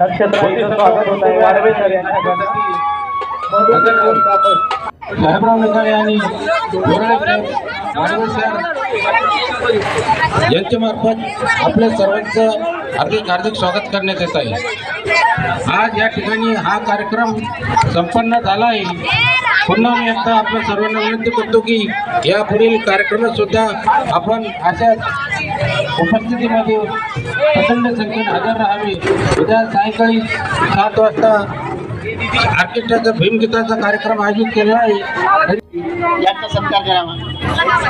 नक्षत्राचं स्वागत होत आहे. सर यांच्या मार्फत आपल्या सर्वांचं हार्दिक हार्दिक स्वागत करण्यात येत आहे. आज या ठिकाणी हा कार्यक्रम संपन्न झाला आहे. पुन्हा मी आता आपल्या सर्वांना विनंती करतो की या पुढील कार्यक्रमात सुद्धा आपण अशाच उपस्थितीमध्ये प्रचंड संख्येने हजर राहावे. उद्या सायंकाळी सात वाजता ऑर्केस्ट्राचा भीमगीताचा कार्यक्रम आयोजित केला आहे. याचा सत्कार करावा.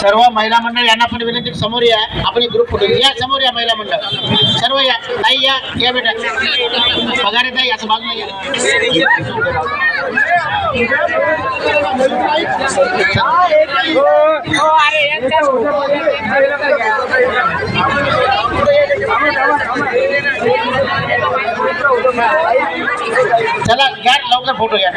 सर्व महिला मंडळ यांना पण विनंती समोर या. आपण एक ग्रुप फोटो या समोर या महिला मंडळ. सर्व या. नाही या या बेटा. पगार ताई असं बाजूला या. चला घ्या लवकर फोटो घ्या.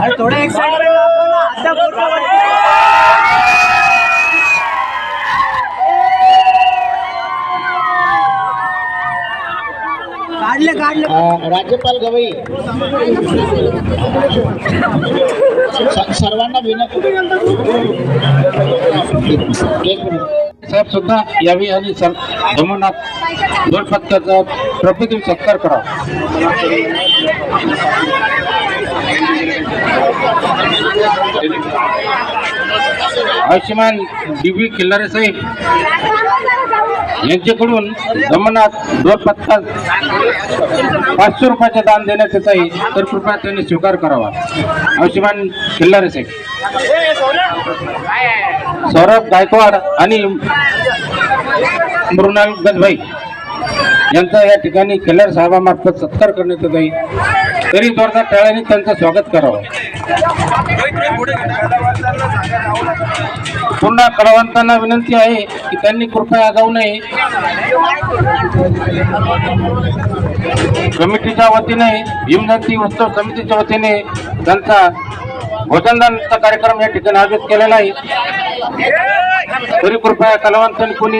अरे थोडं काढले काढले. राज्यपाल गवई. सर्वांना विनंती. एक मिनिट. साहेब सुद्धा यावी आणि सर दोन पथकाचा प्रकृती सत्कार करावा. आयुष्यमान डीबी किल्लारे साहेब यांच्याकडून धर्मनाथ दोन पत्ता पाचशे रुपयाचे दान देण्यात येत आहे तर कृपया त्यांनी स्वीकार करावा. आयुष्यमान खिल्लारे साहेब. सौरभ गायकवाड आणि मृणाल गजभाई यांचा या ठिकाणी खिल्लार साहेबामार्फत सत्कार करण्यात येत आहे तरी जोरदार टाळ्याने त्यांचं स्वागत करावं. पुन्हा कलावंतांना विनंती आहे की त्यांनी कृपया जाऊ नये. कमिटीच्या वतीने भीमजयंती उत्सव समितीच्या वतीने त्यांचा भोजनदानचा कार्यक्रम या ठिकाणी आयोजित केलेला आहे. तरी कृपया कलावंतांनी कोणी